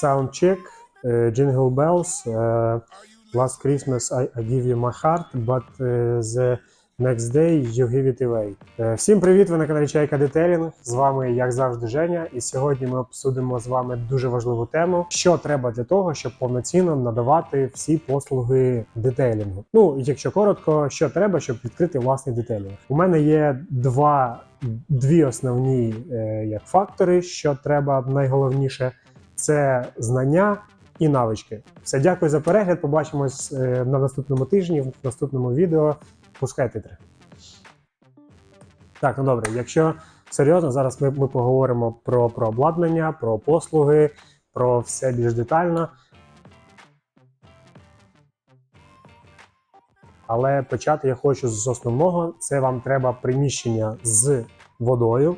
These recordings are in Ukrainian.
sound check, uh, jingle bells. Uh, last Christmas I, I give you my heart, but uh, the next day you give it away. Е, Всім привіт! Ви на каналі Чайка Детелінг. З вами, як завжди, Женя. І сьогодні ми обсудимо з вами дуже важливу тему, що треба для того, щоб повноцінно надавати всі послуги детейлінгу. Ну, якщо коротко, що треба, щоб відкрити власний детейлінг. У мене є два дві основні е, як фактори, що треба найголовніше це знання і навички. Все, дякую за перегляд. Побачимось е, на наступному тижні, в наступному відео. Пускай титри. Так, ну добре, якщо серйозно, зараз ми, ми поговоримо про, про обладнання, про послуги, про все більш детально. Але почати я хочу з основного: це вам треба приміщення з водою,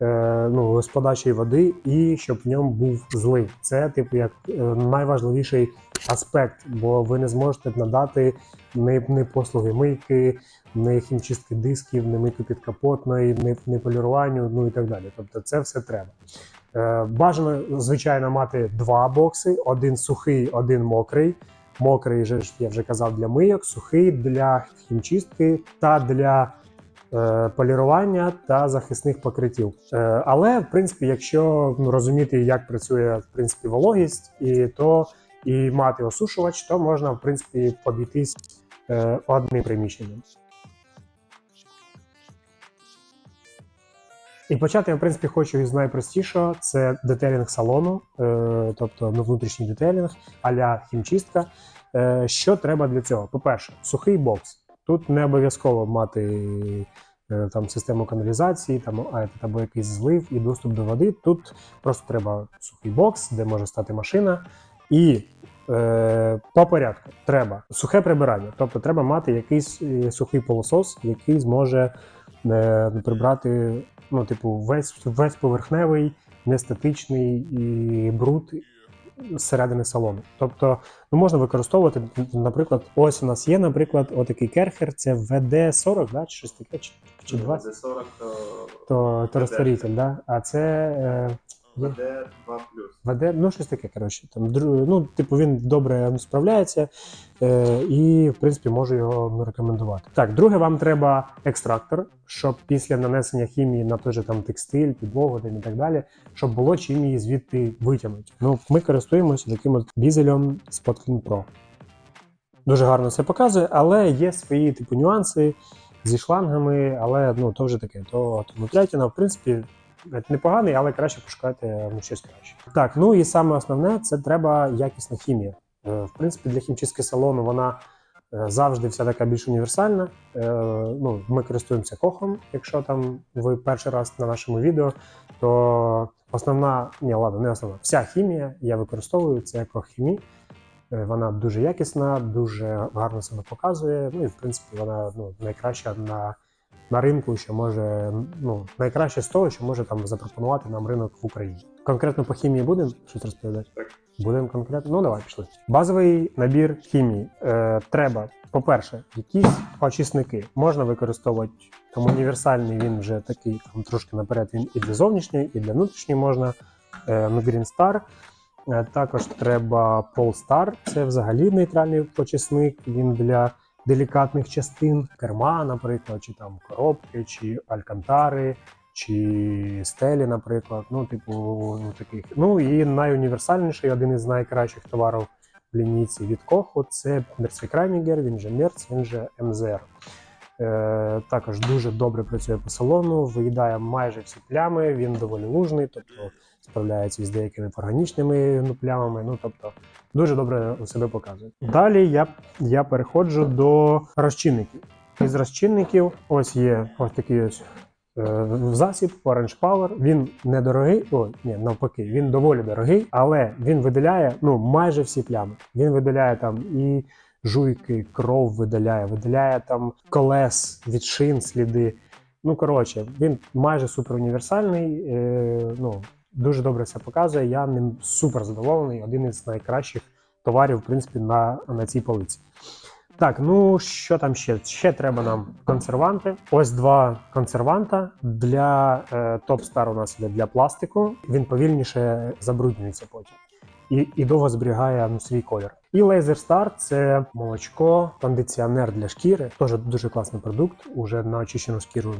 ну, з води, і щоб в ньому був злив. Це, типу, як е, найважливіший аспект, бо ви не зможете надати ні, ні послуги мийки, ні хімчистки дисків, ні мийки підкапотної, ні, ні поліруванню, ну і так далі. Тобто це все треба. Е, бажано, звичайно, мати два бокси: один сухий, один мокрий. Мокрий, я вже казав, для мийок, сухий для хімчистки та для е, полірування та захисних покриттів. Е, але, в принципі, якщо ну, розуміти, як працює в принципі, вологість, і то і мати осушувач, то можна в принципі обійтись е, одним приміщенням. І почати я, в принципі, хочу із найпростішого: це детелінг салону, е, тобто ну, внутрішній детелінг, а-ля хімчистка. Е, що треба для цього? По-перше, сухий бокс. Тут не обов'язково мати е, там систему каналізації, там або якийсь злив і доступ до води. Тут просто треба сухий бокс, де може стати машина. І е, по порядку треба сухе прибирання. Тобто треба мати якийсь е, сухий пилосос, який зможе е, прибрати ну, типу, весь, весь поверхневий, нестатичний і бруд зсередини салону. Тобто ну, можна використовувати, наприклад, ось у нас є, наприклад, отакий керхер, це VD40, да, чи щось таке, чи, чи 20, ВД-40 то то, то розтворитель, да? а це е, є- ВД-2+. веде, ну щось таке, коротше. Там, ну, типу, він добре справляється е, і, в принципі, можу його ну, рекомендувати. Так, друге, вам треба екстрактор, щоб після нанесення хімії на той же там текстиль, підлогу там, і так далі, щоб було чим її звідти витягнути. Ну, ми користуємося таким от дізелем Spotclean Pro. Дуже гарно це показує, але є свої типу нюанси зі шлангами, але ну, то вже таке. То, то Нутрятіна, в принципі, непоганий, але краще пошукати ну, щось краще. Так, ну і саме основне це треба якісна хімія. Е, В принципі, для хімчистки салону вона е, завжди вся така більш універсальна. Е, Ну, ми користуємося кохом, якщо там ви перший раз на нашому відео, то основна, ні, ладно, не основна, вся хімія я використовую це коххімі. Е, Вона дуже якісна, дуже гарно себе показує. Ну і в принципі вона ну, найкраща на, на ринку, що може ну найкраще з того, що може там запропонувати нам ринок в Україні. Конкретно по хімії будемо щось розповідати? Так. Будемо конкретно. Ну давай пішли. Базовий набір хімії. Е, треба, по-перше, якісь очисники. Можна використовувати там універсальний, він вже такий там трошки наперед. Він і для зовнішньої, і для внутрішньої можна. Е, ну, Green Star. Е, Також треба Polestar, це взагалі нейтральний очисник. Він для делікатних частин керма, наприклад, чи там коробки, чи алькантари, чи стелі, наприклад. Ну, типу, ну, таких. Ну і найуніверсальніший, один із найкращих товарів в лінійці від Коху це Мерцвікрайнігер, він же Мерц, він же МЗР. Е, також дуже добре працює по салону, виїдає майже всі плями, він доволі лужний, тобто справляється із деякими органічними плямами. Ну тобто дуже добре себе показує. Далі я, я переходжу до розчинників. Із розчинників ось є ось такий ось е, засіб Orange Power. Він недорогий, о, ні, навпаки, він доволі дорогий, але він видаляє ну, майже всі плями. Він видаляє там і жуйки, кров видаляє, видаляє там колес від шин, сліди. Ну, коротше, він майже суперуніверсальний. Е, ну, дуже добре це показує. Я ним супер задоволений. Один із найкращих товарів, в принципі, на, на цій полиці. Так, ну що там ще? Ще треба нам консерванти. Ось два консерванта для е, Top Star у нас іде для пластику. Він повільніше забруднюється потім. І, і довго зберігає ну, свій колір. І Laser Star – це молочко, кондиціонер для шкіри. Теж дуже класний продукт. Уже на очищену шкіру,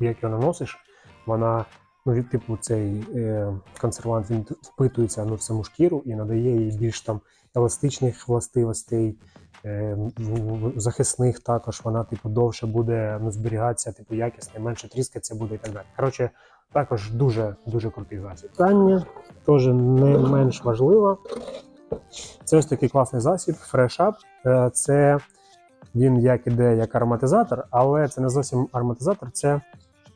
як його наносиш, вона ну типу цей е, консервант він впитується ну, в саму шкіру і надає їй більш там еластичних властивостей, е, захисних також. Вона типу довше буде ну, зберігатися, типу якісне, менше тріскатися буде і так далі. Коротше, також дуже дуже крутий засіб. Питання теж не менш важливо. Це ось такий класний засіб Fresh Up. Е, Це він як іде як ароматизатор, але це не зовсім ароматизатор, це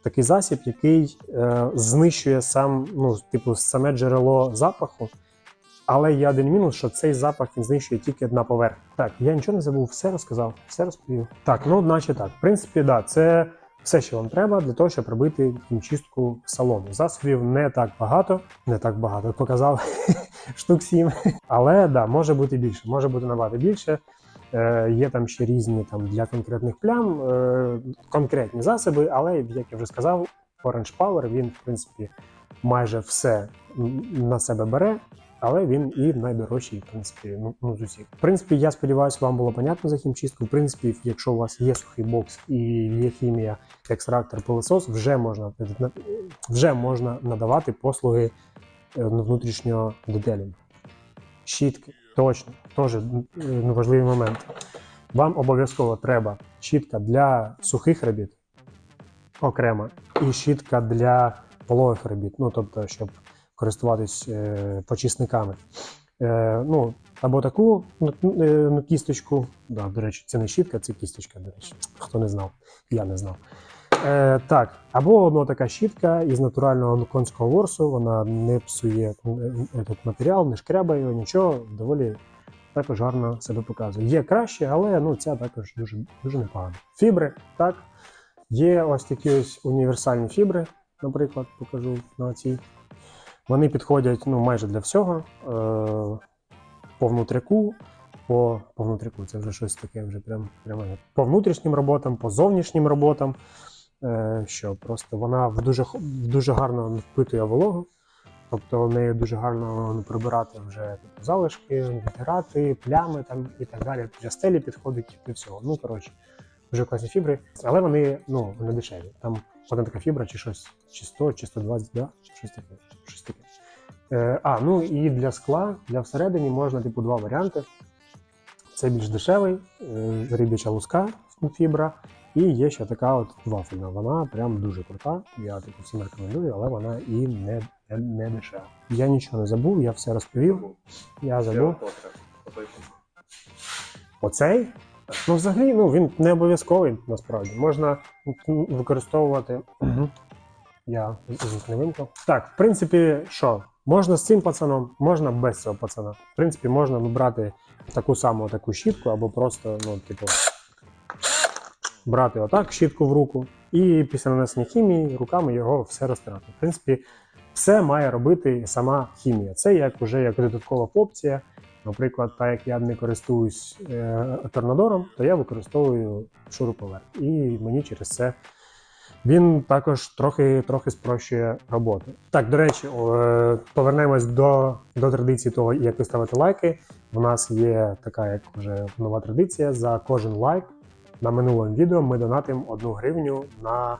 такий засіб, який е, знищує сам, ну, типу, саме джерело запаху. Але є один мінус, що цей запах він знищує тільки на поверхні. Так, я нічого не забув, все розказав, все розповів. Так, ну наче так. В принципі, да, це все, що вам треба для того, щоб робити хімчистку салону. Засобів не так багато, не так багато. Показав штук сім. Але да, може бути більше, може бути набагато більше. Е, є там ще різні там для конкретних плям, е, конкретні засоби, але як я вже сказав, Orange Power він в принципі майже все на себе бере. Але він і найдорожчий, в принципі, ну, ну з усіх. В принципі, я сподіваюся, вам було понятно за хімчистку. В принципі, якщо у вас є сухий бокс і є хімія, екстрактор, пилосос, вже можна вже можна надавати послуги е, внутрішнього детелінгу. Щітки, точно, теж ну, важливий момент. Вам обов'язково треба щітка для сухих робіт окремо, і щітка для пологих робіт. Ну, тобто, щоб користуватись е, почисниками. Е, ну, або таку е, ну, кісточку. Да, до речі, це не щітка, це кісточка, до речі. Хто не знав, я не знав. Е, так, або ну, така щітка із натурального конського ворсу, вона не псує е, е, матеріал, не шкрябає його, нічого, доволі також гарно себе показує. Є краще, але ну, ця також дуже, дуже непогана. Фібри, так. Є ось такі ось універсальні фібри, наприклад, покажу на цій. Вони підходять ну, майже для всього. Е, по внутряку, по, по внутряку, це вже щось таке, вже прям, прямо по внутрішнім роботам, по зовнішнім роботам. Е, що просто вона в дуже, дуже гарно впитує вологу. Тобто в неї дуже гарно прибирати вже типу, залишки, витирати, плями там і так далі. Для стелі підходить і всього. Ну, коротше, дуже класні фібри. Але вони ну, не дешеві. Там одна така фібра, чи щось, чи 100, чи 120, да? щось таке. Щось таке. Е, а, ну і для скла, для всередині можна типу два варіанти. Це більш дешевий, е, рибяча луска фібра, і є ще така от вафельна. Вона прям дуже крута. Я типу всім рекомендую, але вона і не, не, не дешева. Я нічого не забув, я все розповів. Я забув. Оцей? Ну, взагалі, ну він не обов'язковий насправді. Можна використовувати. Я звук не вимкнув. Так, в принципі, що? Можна з цим пацаном, можна без цього пацана. В принципі, можна брати таку саму таку щітку, або просто, ну, типу, брати отак щітку в руку, і після нанесення хімії руками його все розтирати. В принципі, все має робити сама хімія. Це як уже як додаткова опція. Наприклад, так як я не користуюсь е, торнадором, то я використовую шуруповерт. І мені через це він також трохи, трохи спрощує роботу. Так, до речі, е, повернемось до, до традиції того, як ви ставите лайки. У нас є така, як вже нова традиція. За кожен лайк на минулому відео ми донатимо одну гривню на,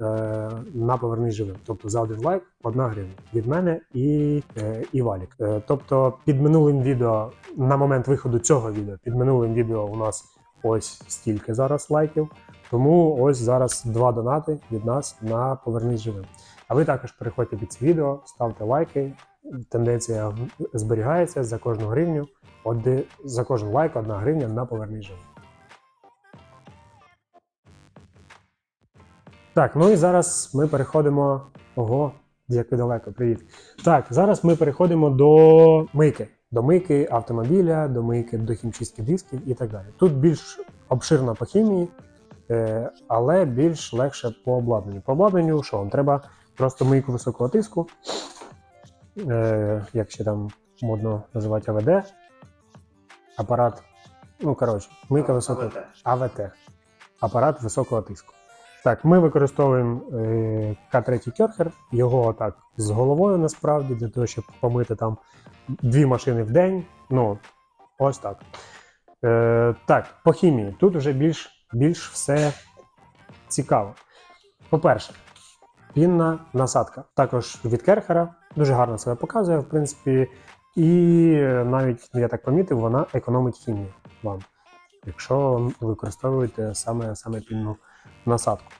е, на повернись живим. Тобто за один лайк одна гривня від мене і, е, і Валік. Е, тобто під минулим відео, на момент виходу цього відео, під минулим відео у нас ось стільки зараз лайків. Тому ось зараз два донати від нас на повернись живим. А ви також переходьте під це відео, ставте лайки. Тенденція зберігається за кожну гривню. Оди, за кожен лайк одна гривня на повернись живим. Так, ну і зараз ми переходимо. Ого, як ви далеко, привіт. Так, зараз ми переходимо до мийки. До мийки автомобіля, до мийки до хімчистки дисків і так далі. Тут більш обширно по хімії, е, але більш легше по обладнанню. По обладнанню що вам? Треба просто мийку високого тиску, е, як ще там модно називати АВД, апарат Ну, коротше, мийка високого АВТ. АВТ. Апарат високого тиску. Так, ми використовуємо е, К3 керхер, його так з головою насправді, для того, щоб помити там дві машини в день. Ну, ось так. Е, так, по хімії. Тут вже більш, більш все цікаво. По-перше, пінна насадка. Також від керхера дуже гарно себе показує, в принципі. І е, навіть, я так помітив, вона економить хімію вам, якщо використовуєте саме, саме пінну насадку.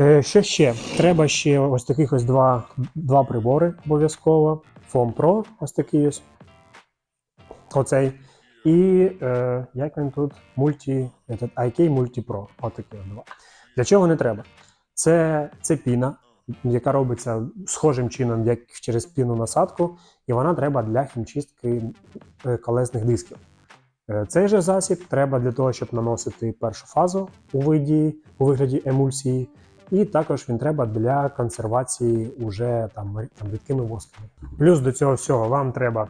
Е, Що ще? Треба ще ось таких ось два, два прибори обов'язково. Foam Pro, ось такий ось. Оцей. І е, як він тут? Multi, IK Multi Pro. Отакі от два. Для чого не треба? Це, це піна, яка робиться схожим чином, як через пінну насадку, і вона треба для хімчистки е, колесних дисків. Е, Цей же засіб треба для того, щоб наносити першу фазу у виді, у вигляді емульсії, і також він треба для консервації уже там, там рідкими восками. Плюс до цього всього вам треба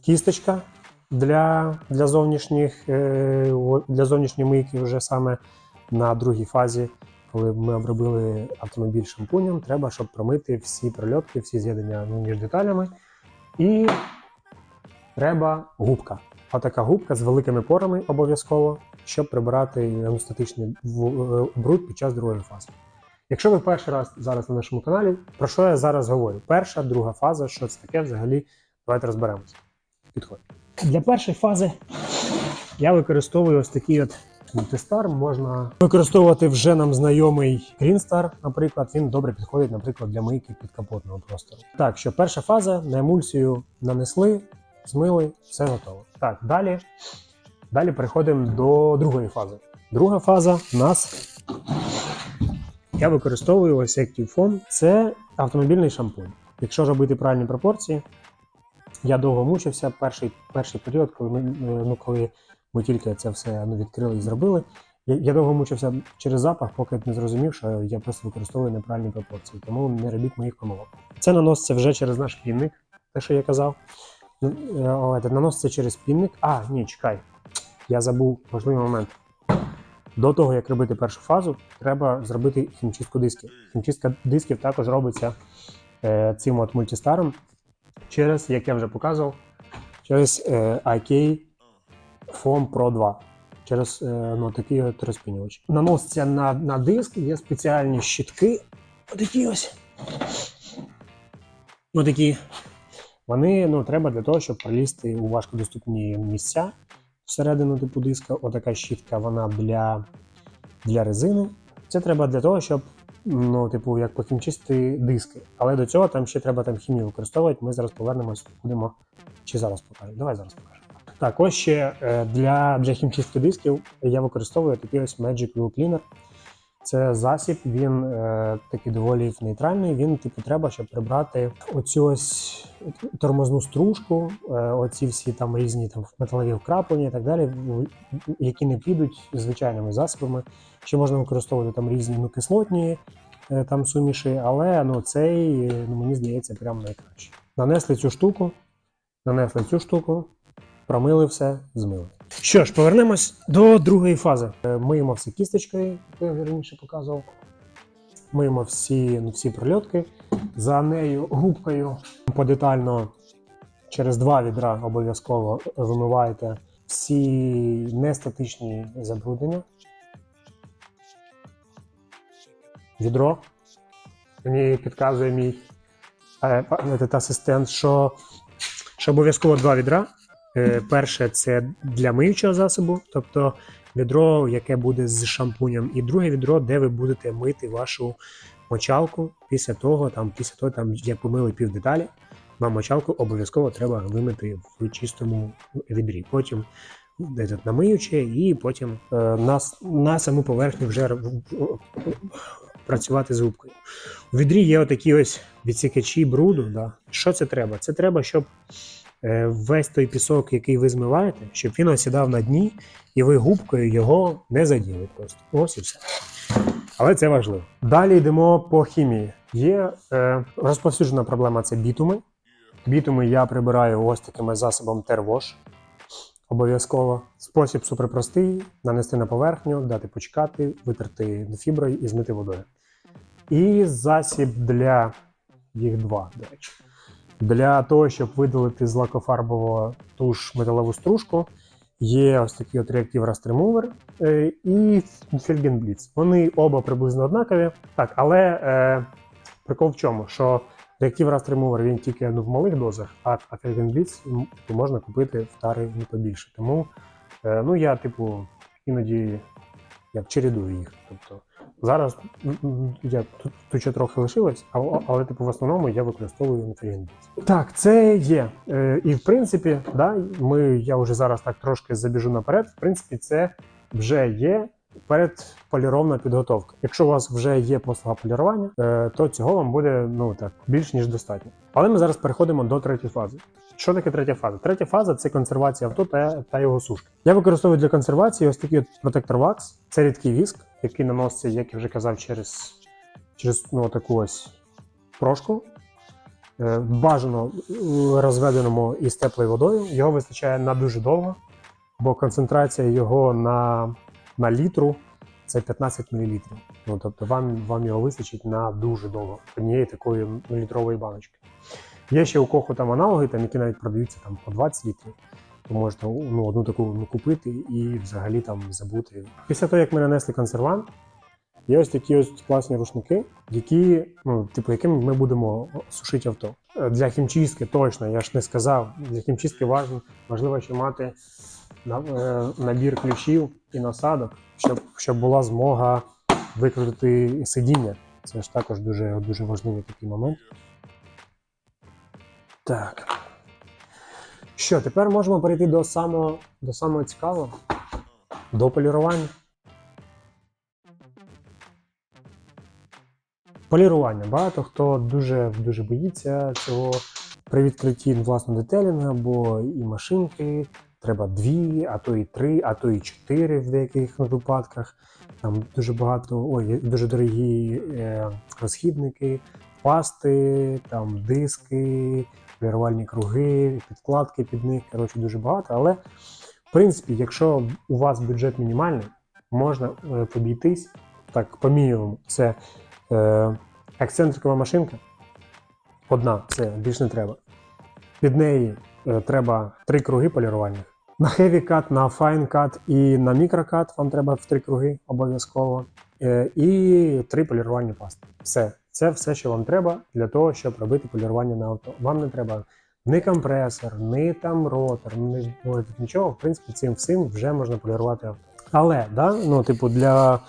кісточка для, для, зовнішніх, е, для зовнішньої мийки вже саме на другій фазі. Коли ми обробили автомобіль шампунем, треба, щоб промити всі прольотки, всі з'єднання ну, між деталями. І треба губка. Отака губка з великими порами обов'язково, щоб прибирати анестетичний в- е, бруд під час другої фази. Якщо ви перший раз зараз на нашому каналі, про що я зараз говорю? Перша, друга фаза, що це таке взагалі? Давайте розберемося. Підходь. Для першої фази я використовую ось такий от мультистар. Можна використовувати вже нам знайомий Greenstar, наприклад. Він добре підходить, наприклад, для мийки підкапотного простору. Так, що перша фаза на емульсію нанесли, змили, все готово. Так, далі, далі переходимо до другої фази. Друга фаза у нас я використовую ось Active Foam. Це автомобільний шампунь. Якщо робити правильні пропорції, я довго мучився. Перший, перший період, коли ми, е, ну, коли ми тільки це все ну, відкрили і зробили. Я, довго мучився через запах, поки не зрозумів, що я просто використовую неправильні пропорції. Тому не робіть моїх помилок. Це наноситься вже через наш пінник, те, що я казав. Е, наноситься через пінник. А, ні, чекай. Я забув важливий момент. До того, як робити першу фазу, треба зробити хімчистку дисків. Хімчистка дисків також робиться е, цим от мультистаром через, як я вже показував, через е, IK Foam Pro 2. Через е, ну, такий от розпінювач. Наноситься на, на диск, є спеціальні щітки. Отакі ось. Отакі. Вони ну, треба для того, щоб пролізти у важкодоступні місця всередину типу диска. Отака щітка, вона для, для резини. Це треба для того, щоб ну, типу, як похімчистити диски. Але до цього там ще треба там хімію використовувати. Ми зараз повернемось, будемо. Чи зараз покажемо? Давай зараз покажемо. Так, ось ще е, для, для хімчистки дисків я використовую такий ось Magic Wheel Cleaner. Це засіб, він е, такий доволі нейтральний. Він, типу, треба, щоб прибрати оцю ось тормозну стружку, е, оці всі там різні там металеві вкраплення і так далі, які не підуть звичайними засобами. Ще можна використовувати там різні ну, кислотні е, там суміші, але ну, цей, ну, мені здається, прям найкраще. Нанесли цю штуку, нанесли цю штуку, промили все, змили. Що ж, повернемось до другої фази. Е, Миємо все кісточкою, яку я раніше показував. Миємо всі, ну, всі прольотки. За нею губкою подетально через два відра обов'язково вимиваєте всі нестатичні забруднення. Відро. Мені підказує мій е, асистент, що, що обов'язково два відра. Е, Перше це для миючого засобу, тобто відро, яке буде з шампунем, і друге відро, де ви будете мити вашу мочалку. Після того, там, після того, там, як помили пів деталі, вам мочалку обов'язково треба вимити в чистому відрі. Потім этот, на миюче, і потім е, на, на саму поверхню вже працювати з губкою. У відрі є отакі ось відсікачі бруду. Да. Що це треба? Це треба, щоб весь той пісок, який ви змиваєте, щоб він осідав на дні, і ви губкою його не заділи просто. Ось і все. Але це важливо. Далі йдемо по хімії. Є е, розповсюджена проблема це бітуми. Бітуми я прибираю ось таким засобом тервош. Обов'язково. Спосіб суперпростий: нанести на поверхню, дати почекати, витерти фіброю і змити водою. І засіб для їх два, до речі. Для того, щоб видалити з лакофарбового туш металеву стружку, є ось такий от реактив Rust Remover е, і Felgenblitz. Вони оба приблизно однакові. Так, але е, прикол в чому? Що реактив Rust він тільки ну, в малих дозах, а, типу, можна купити в тари не побільше. Тому е, ну, я, типу, іноді як чередую їх. Тобто зараз я тут, тут ще трохи лишилось, але, але типу, в основному я використовую Felgenblitz. Так, це є. Е, і в принципі, да, ми, я вже зараз так трошки забіжу наперед. В принципі, це вже є передполіровна підготовка. Якщо у вас вже є послуга полірування, е, то цього вам буде ну так більш ніж достатньо. Але ми зараз переходимо до третьої фази. Що таке третя фаза? Третя фаза це консервація авто та, та його сушка. Я використовую для консервації ось такий от протектор вакс. Це рідкий віск, який наноситься, як я вже казав, через, через ну, таку ось прошку. Е, Бажано е, розведеному із теплою водою. Його вистачає на дуже довго, бо концентрація його на, на літру це 15 мл. Ну, тобто вам, вам його вистачить на дуже довго однієї такої літрової баночки. Є ще у коху там аналоги, там, які навіть продаються там, по 20 літрів. То можна ну, одну таку ну, купити і взагалі там забути. Після того, як ми нанесли консервант, є ось такі ось класні рушники, які, ну, типу, якими ми будемо сушити авто. Е, Для хімчистки точно, я ж не сказав. Для хімчистки важливо, важливо ще мати е, набір ключів і насадок, щоб, щоб була змога викрутити сидіння. Це ж також дуже, дуже важливий такий момент. Так. Що, тепер можемо перейти до самого, до самого цікавого, до полірування. Полірування. Багато хто дуже, дуже боїться цього при відкритті власного детелінгу, бо і машинки треба дві, а то і три, а то і чотири в деяких випадках. Там дуже багато, ой, дуже дорогі е, розхідники, пасти, там диски, полірувальні круги, підкладки під них. Коротше, дуже багато. Але в принципі, якщо у вас бюджет мінімальний, можна е, обійтись так по мінімуму. Це е, ексцентрикова машинка. Одна, це більш не треба. Під неї е, треба три круги полірувальних. На Heavy Cut, на Fine Cut і на Cut вам треба в три круги обов'язково. Е, і три полірувальні пасти. Все. Це все, що вам треба для того, щоб робити полірування на авто. Вам не треба ні компресор, ні там ротор, ні ну, нічого. В принципі, цим всім вже можна полірувати авто. Але да, ну, типу, для,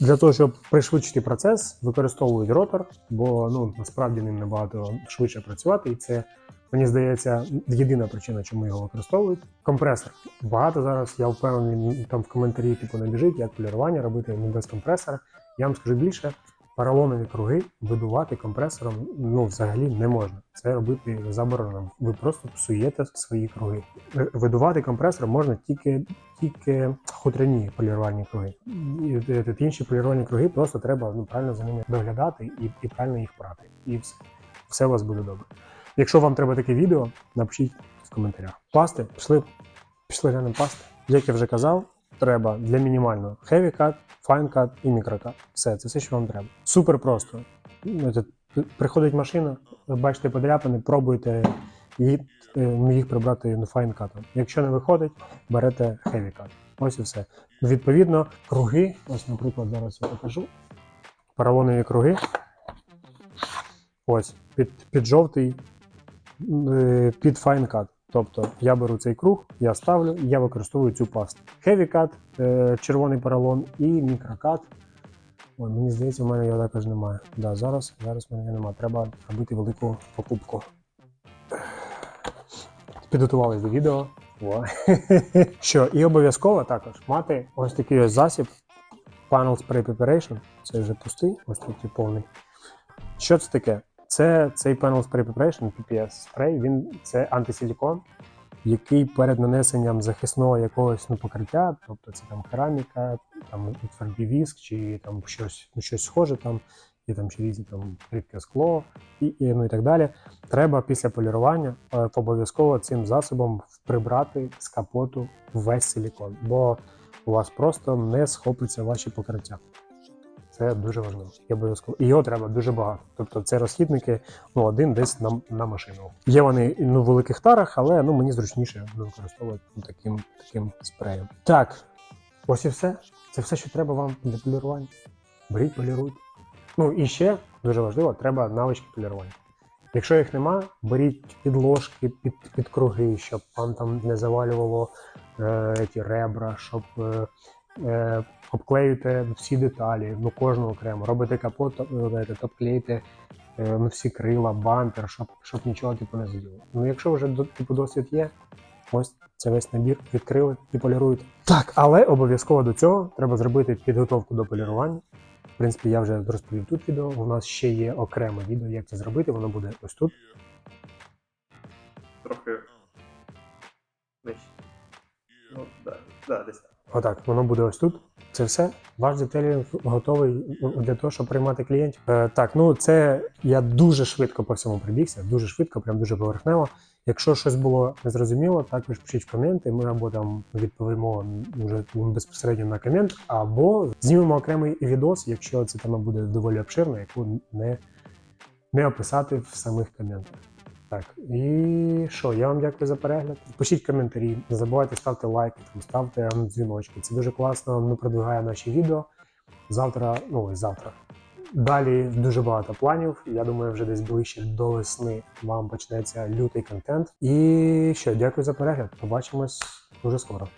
для того, щоб пришвидшити процес, використовують ротор, бо ну, насправді ним набагато швидше працювати, і це. Мені здається, єдина причина, чому його використовують. Компресор. Багато зараз, я впевнений, там в коментарі типу набіжить, як полірування робити не без компресора. Я вам скажу більше, поролонові круги видувати компресором ну, взагалі не можна. Це робити заборонено. Ви просто псуєте свої круги. Е, Видувати компресором можна тільки, тільки хутряні полірувальні круги. І, е, е, інші полірувальні круги просто треба ну, правильно за ними доглядати і, і правильно їх прати. І все. Все у вас буде добре. Якщо вам треба таке відео, напишіть в коментарях. Пасти, пішли, пішли глянемо пасти. Як я вже казав, треба для мінімального Heavy Cut, Fine Cut і Micro Cut. Все, це все, що вам треба. Супер просто. Ну, Приходить машина, бачите подряпини, пробуйте їх, е, їх прибрати ну, Fine Cut. Якщо не виходить, берете Heavy Cut. Ось і все. Відповідно, круги, ось, наприклад, зараз я покажу. Поролонові круги. Ось, під, під жовтий е, під Fine Cut. Тобто я беру цей круг, я ставлю, і я використовую цю пасту. Е, червоний поролон і мікрокат. Ой, мені здається, в мене його також немає. Да, зараз, зараз в мене немає. Треба робити велику покупку. Підготувались до відео. Во. Що, і обов'язково також мати ось такий ось засіб Panel Spray Preparation. Це вже пустий, ось такий повний. Що це таке? Це цей Panel Spray Preparation, PPS спрей, він це антисилікон, який перед нанесенням захисного якогось ну, покриття, тобто це там кераміка, там твердий віск чи там щось, ну, щось схоже, там є там ще різні там рідке скло і, і, ну, і так далі. Треба після полірування е, обов'язково цим засобом прибрати з капоту весь силікон, бо у вас просто не схопиться ваші покриття. Це дуже важливо. І обов'язково. Його треба дуже багато. Тобто це розхідники ну, один десь на, на машину. Є вони ну, в великих тарах, але ну, мені зручніше використовувати ну, таким, таким спреєм. Так, ось і все. Це все, що треба вам для полірування. Беріть, поліруйте. Ну і ще дуже важливо, треба навички полірування. Якщо їх нема, беріть підложки під, під круги, щоб вам там не завалювало е, ті ребра, щоб е, обклеюєте всі деталі, ну кожну окремо, робите капот, е, топ е, ну, всі крила, бампер, щоб, щоб нічого типу не заділо. Ну якщо вже типу досвід є, ось це весь набір, відкрили і поліруєте. Так, але обов'язково до цього треба зробити підготовку до полірування. В принципі, я вже розповів тут відео. У нас ще є окреме відео, як це зробити. Воно буде ось тут. Трохи. Ну, да, да, десь так. Отак, воно буде ось тут. Це все. Ваш детелінг готовий для того, щоб приймати клієнтів. Е, так, ну це я дуже швидко по всьому прибігся, дуже швидко, прям дуже поверхнево. Якщо щось було незрозуміло, також пишіть в коменти. Ми або там відповімо вже безпосередньо на комент, або знімемо окремий відос, якщо ця тема буде доволі обширна, яку не, не описати в самих коментах. Так, і що, я вам дякую за перегляд. Пишіть коментарі, не забувайте ставити лайки, там, ставте дзвіночки. Це дуже класно, ну, продвигає наші відео. Завтра, ну і завтра. Далі дуже багато планів. Я думаю, вже десь ближче до весни вам почнеться лютий контент. І що, дякую за перегляд. Побачимось дуже скоро.